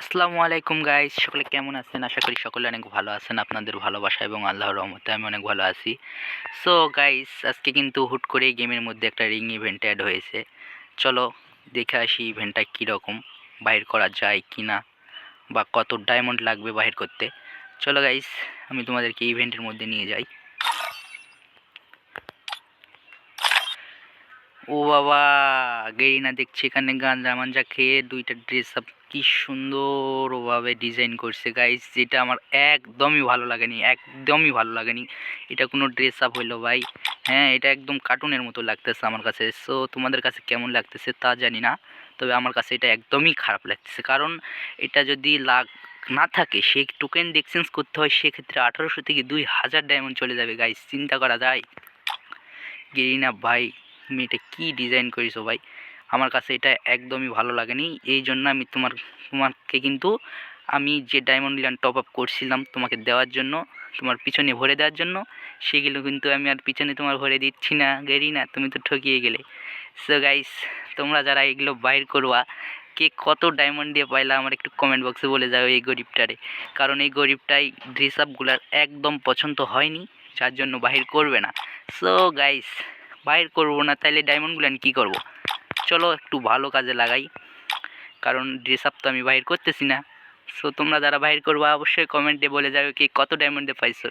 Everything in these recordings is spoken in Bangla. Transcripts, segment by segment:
আসসালামু আলাইকুম গাইস সকলে কেমন আছেন? আশা করি সকলে অনেক ভালো আছেন, আপনাদের ভালোবাসা এবং আল্লাহর রহমতে আমি অনেক ভালো আছি। সো গাইস আজকে কিন্তু হুট করে গেমের মধ্যে একটা রিং ইভেন্ট অ্যাড হয়েছে। চলো দেখে আসি ইভেন্টটা কীরকম, বাইর করা যায় কি না বা কত ডায়মন্ড লাগবে বাহির করতে। চলো গাইস আমি তোমাদেরকে ইভেন্টের মধ্যে নিয়ে যাই। ও বাবা গেরিনা দেখছি এখানে গাঞ্জা মাঞ্জা খেয়ে দুইটা ড্রেস আপ কি সুন্দরভাবে ডিজাইন করছে গাইস যেটা আমার একদমই ভালো লাগেনি, একদমই ভালো লাগেনি। এটা কোনো ড্রেস আপ হইল ভাই। হ্যাঁ এটা একদম কার্টুনের মতো লাগতেছে আমার কাছে। সো তোমাদের কাছে কেমন লাগতেছে তা জানি না, তবে আমার কাছে এটা একদমই খারাপ লাগতেছে। কারণ এটা যদি লাগ না থাকে সেই টোকেন এক্সচেঞ্জ করতে হয়, সেক্ষেত্রে আঠারোশো থেকে দুই হাজার ডায়মন্ড চলে যাবে গাইস চিন্তা করা যায়। গেরিনা ভাই তুমি এটা কী ডিজাইন করেছ ভাই? আমার কাছে এটা একদমই ভালো লাগেনি। এই জন্য আমি তোমার, তোমাকে কিন্তু আমি যে ডায়মন্ড ল্যান্ড টপ আপ করছিলাম তোমাকে দেওয়ার জন্য, তোমার পিছনে ভরে দেওয়ার জন্য, সেগুলো কিন্তু আমি আর পিছনে তোমার ভরে দিচ্ছি না, গেরি না, তুমি তো ঠকিয়ে গেলে। সো গাইস তোমরা যারা এগুলো বাইর করবা, কে কত ডায়মন্ড দিয়ে পাইলা আমার একটু কমেন্ট বক্সে বলে যাও এই গরিবটারে। কারণ এই গরিবটাই ড্রেস আপগুলার একদম পছন্দ হয়নি, যার জন্য বাহির করবে না। সো গাইস বাইর করব না ডায়মন্ডগুলো আমি কী করব? চলো একটু ভালো কাজে লাগাই। কারণ ড্রেস আপ তো আমি বাইর করতেছি না। সো তোমরা যারা বাইর করবা, অবশ্যই কমেন্টে বলে যাবে কি, কত ডায়মন্ডে পাইছো?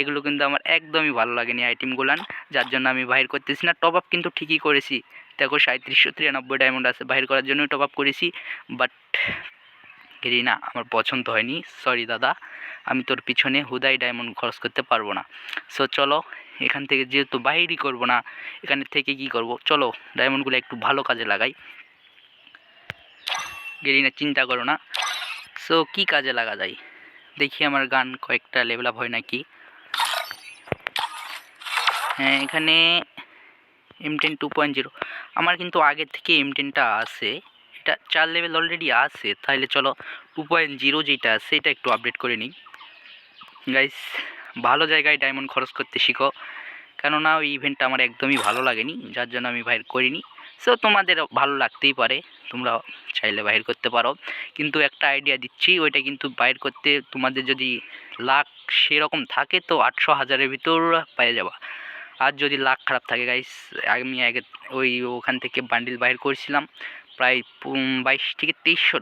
এগুলো কিন্তু আমার একদমই ভালো লাগেনি আইটেমগুলান যার জন্য আমি বাইর করতেছি না। টপ আপ কিন্তু ঠিকই করেছি। দেখো সাঁত্রিশশো তিরানব্বই ডায়মন্ড আছে, বাইর করার জন্যই টপ আপ করেছি। বাট না আমার পছন্দ হয়নি। সরি দাদা, আমি তোর পিছনে হুদাই ডায়মন্ড খরচ করতে পারব না। সো চলো এখান থেকে যেহেতু বাইরই করব না, এখানে থেকে কি করব? চলো ডায়মন্ডগুলো একটু ভালো কাজে লাগাই। গেরিনা, চিন্তা করো না। সো কি কাজে লাগা যায়? দেখি আমার গান কয়েকটা লেভেল আপ হয় নাকি। হ্যাঁ এখানে M ten two point zero আমার কিন্তু আগের থেকে এম টেনটা আছে। এটা চার লেভেল অলরেডি আছে। তাহলে চলো টু পয়েন্ট জিরো যেটা আছে এটা একটু আপডেট করে নিই। গাইস ভালো জায়গায় ডায়মন্ড খরচ করতে শিখো। কেননা ওই ইভেন্টটা আমার একদমই ভালো লাগেনি, যার জন্য আমি বাইর করিনি। সো তোমাদের ভালো লাগতেই পারে, তোমরা চাইলে বাইর করতে পারো। কিন্তু একটা আইডিয়া দিচ্ছি, ওইটা কিন্তু বাইর করতে তোমাদের যদি লাখ সেরকম থাকে, তো আটশো হাজারের ভিতর পেয়ে যাবা। আর যদি লাখ খারাপ থাকে গাইস আমি আগে ওই ওখান থেকে বান্ডিল বাইর করেছিলাম। প্রায় বাইশ থেকে তেইশশো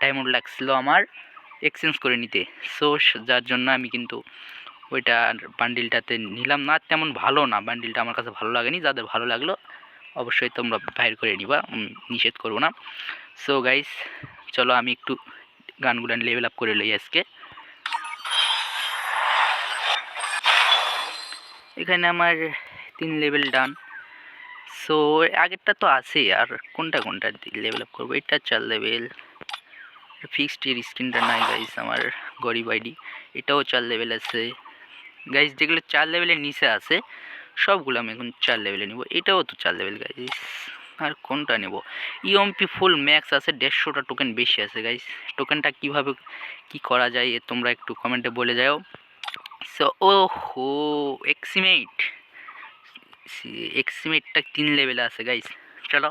ডায়মন্ড লাগছিল আমার এক্সচেঞ্জ করে নিতে। সো যার জন্য আমি কিন্তু ওইটা বান্ডিলটাতে নিলাম না, তেমন ভালো না। বান্ডিলটা আমার কাছে ভালো লাগেনি, যাদের ভালো লাগল অবশ্যই তোমরা বাইর করে নিবা নিষেধ করব না। সো গাইস চলো আমি একটু গানগুলো লেভেল আপ করে লই আজকে। এখানে আমার তিন লেভেল ডান সো আগেরটা তো আছে, আর কোনটা কোনটা লেভেল আপ করব? এটা চার লেভেল ফিক্সড এর স্ক্রিনটা নাই গাইস আমার গরিব আইডি। এটাও চার লেভেল আছে। গাইস যেগুলো চার লেভেলের নিচে আছে, সবগুলো আমি এখন চার লেভেলে নেব। এটাও তো চার লেভেল গাইস আর কোনটা নেব? ইএমপি ফুল ম্যাক্স আছে, দেড়শোটা টোকেন বেশি আছে গাইস টোকেনটা কীভাবে, কি করা যায় তোমরা একটু কমেন্টে বলে যাও। সো ও হো এক্সিমেট এক্সিমেটটা তিন লেভেলে আছে গাইস চলো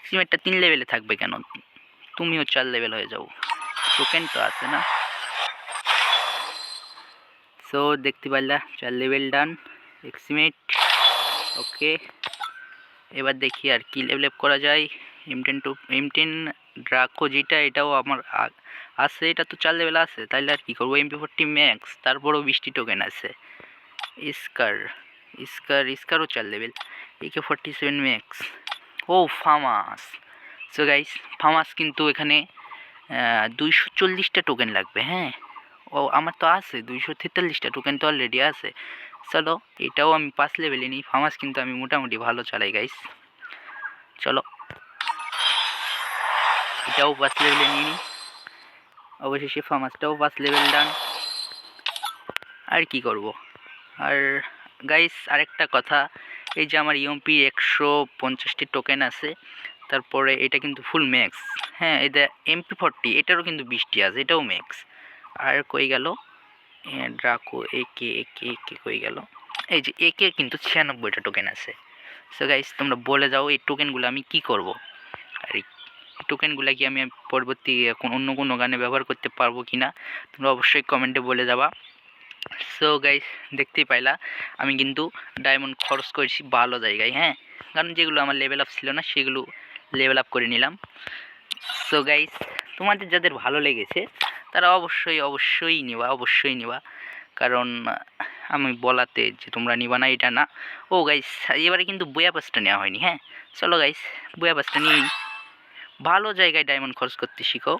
এক্সিমেটটা তিন লেভেলে থাকবে কেন? তুমিও চার লেভেল হয়ে যাও। টোকেন তো আছে না? সো দেখতে পারলা, চার লেভেল ডান এক্সিমেট ওকে এবার দেখি আর কি লেভেল করা যায়। M ten two M ten Draco যেটা, এটাও আমার আছে, এটা তো চার লেভেল আছে। তাহলে আর কী করব? এমপি ফোরটি ম্যাক্স তারপরেও বৃষ্টি টোকেন আছে। স্কার স্কার স্কারও চার level AK forty seven max ও ফামাস সো গাইস ফামাস কিন্তু এখানে দুইশো চল্লিশটা টোকেন লাগবে হ্যাঁ? ও, আমার তো আছে, দুইশো তেতাল্লিশটা টোকেন তো অলরেডি আছে। চলো, এটাও আমি পাঁচ লেভেলে নিই, ফামাস কিন্তু আমি মোটামুটি ভালো চালাই গাইস চলো। এটাও পাঁচ লেভেলে নিয়ে নিই। অবশেষে ফামাসটাও পাঁচ লেভেল ডান আর কি করব? আর গাইস আরেকটা কথা, এই যে আমার ইএমপি একশো পঞ্চাশটি টোকেন আছে, তারপরে এটা কিন্তু ফুল ম্যাক্স হ্যাঁ এটা এমপি ফর্টি এটারও কিন্তু বৃষ্টি আছে, এটাও ম্যাক্স আর কই গেল? ড্রাকো, একে একে একে কই গেল? এই যে একে কিন্তু ছিয়ানব্বইটা টোকেন আছে। সো গাইস তোমরা বলে যাও এই টোকেনগুলো আমি কি করব? আর এই টোকেনগুলো কি আমি পরবর্তী এখন অন্য কোনো গানে ব্যবহার করতে পারব কি না তোমরা অবশ্যই কমেন্টে বলে যাবা। সো গাইস দেখতেই পাইলা, আমি কিন্তু ডায়মন্ড খরচ করেছি ভালো জায়গায় হ্যাঁ? কারণ যেগুলো আমার লেভেল আপ ছিল না, সেগুলো লেভেল আপ করে নিলাম। সো গাইস তোমাদের যাদের ভালো লেগেছে, তারা অবশ্যই অবশ্যই নিবা অবশ্যই নিবা। কারণ, আমি বলাতে যে তোমরা নিবা না, এটা না। ও গাইস এবারে কিন্তু বয়া পাসটা নেওয়া হয়নি হ্যাঁ? চলো গাইস বয়া পাসটা নিয়ে নিই। ভালো জায়গায় ডায়মন্ড খরচ করতে শিখো।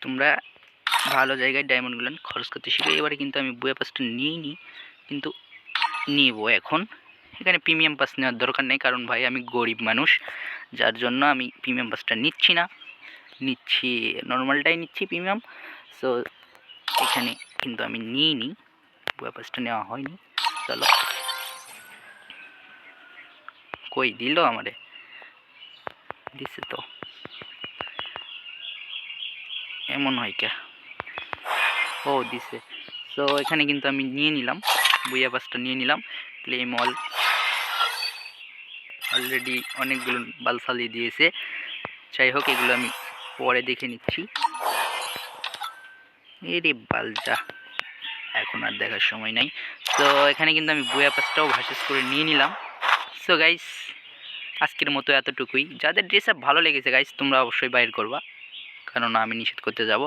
তোমরা ভালো জায়গায় ডায়মন্ডগুলো খরচ করতে শিখো। এবারে কিন্তু আমি বয়া পাসটা নিয়ে নিই কিন্তু নিব এখন। এখানে প্রিমিয়াম পাস নেওয়ার দরকার নেই, কারণ ভাই আমি গরিব মানুষ, যার জন্য আমি প্রিমিয়াম পাসটা নিচ্ছি না। নিচ্ছি নর্মালটাই নিচ্ছি প্রিমিয়াম সো এখানে কিন্তু আমি নিই নি বয়া পাসটা নেওয়া হয়নি, চলো। কই দিল আমারে? দিছে তো। এমন হয় কে ও, দিছে। সো এখানে কিন্তু আমি নিয়ে নিলাম বুয়া পাসটা নিয়ে নিলাম ক্লেম অল অলরেডি অনেকগুলো বালসালি দিয়েছে। যাই হোক, এগুলো আমি পরে দেখে নিচ্ছি। এরে বালজা, এখন আর দেখার সময় নাই। তো এখানে কিন্তু আমি বুয়া পাসটাও ভার্সেস করে নিয়ে নিলাম। সো গাইস আজকের মতো এতটুকুই। যাদের ড্রেস আপ ভালো লেগেছে গাইস তোমরা অবশ্যই বাইর করবা। কারণ আমি নিষেধ করতে যাব।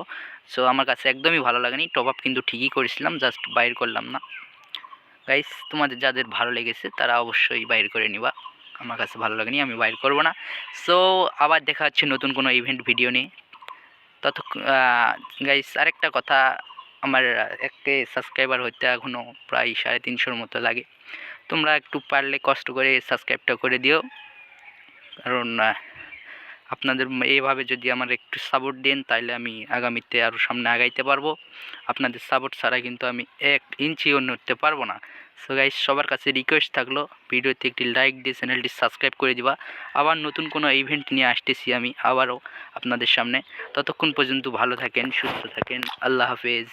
সো আমার কাছে একদমই ভালো লাগেনি। টপ আপ কিন্তু ঠিকই করেছিলাম জাস্ট বাইর করলাম না। গাইস তোমাদের যাদের ভালো লেগেছে, তারা অবশ্যই বাইর করে নিবা। আমার কাছে ভালো লাগেনি, আমি বাইর করব না। সো আবার দেখা হচ্ছে নতুন কোনো ইভেন্ট ভিডিও নিয়ে। তত গাইস আরেকটা কথা, আমার এককে সাবস্ক্রাইবার হতে এখনও প্রায় সাড়ে তিনশোর মতো লাগে। তোমরা একটু পারলে কষ্ট করে সাবস্ক্রাইবটা করে দিও। কারণ আপনাদের এইভাবে যদি আমার একটু সাপোর্ট দেন তাহলে আমি আগামীতে আরও সামনে আগাইতে পারব। আপনাদের সাপোর্ট ছাড়া কিন্তু আমি এক ইঞ্চিও নড়তে পারব না। সো গাইস সবার কাছে রিকোয়েস্ট থাকল, ভিডিওতে একটি লাইক দিয়ে চ্যানেলটি সাবস্ক্রাইব করে দিবা। আবার নতুন কোনো ইভেন্ট নিয়ে আসতেছি আমি আবারও আপনাদের সামনে। ততক্ষণ পর্যন্ত ভালো থাকেন, সুস্থ থাকেন। আল্লাহ হাফেজ।